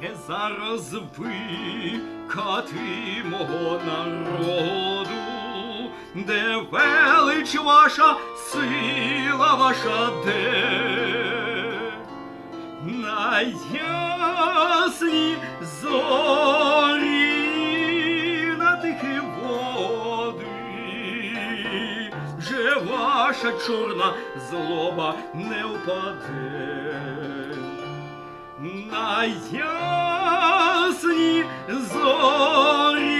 де зараз ви, кати мого народу, де велич ваша, сила ваша, де? На ясні зорі на тихі води, вже ваша чорна злоба не впаде. На ясні зорі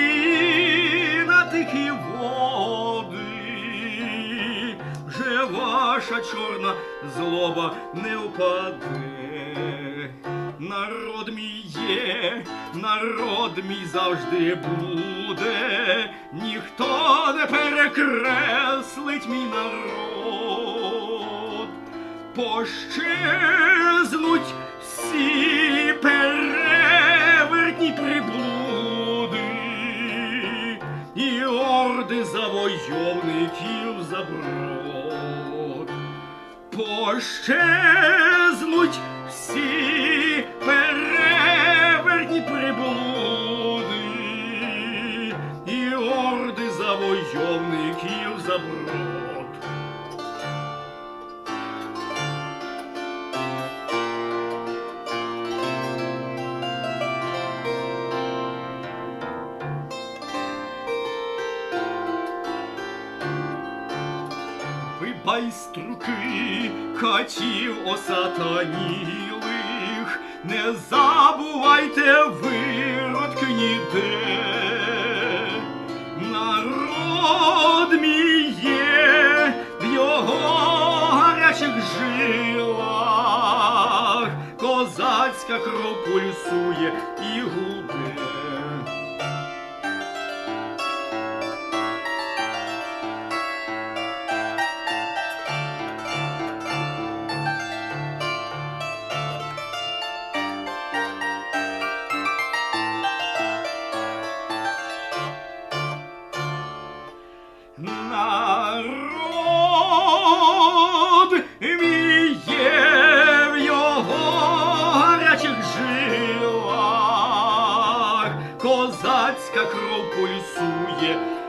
на тихі води, вже ваша чорна злоба не впаде. Народ мій є, народ мій завжди буде, ніхто не перекреслить мій народ. Пощезнуть орди завойовників заброд. Пощезнуть всі переверні приблуди і орди завойовників заброд. Байструки катів осатанілих, не забувайте виродки ніде. Народ мій є в його гарячих жилах, козацька кров пульсує і гуде. Козацька кров пульсує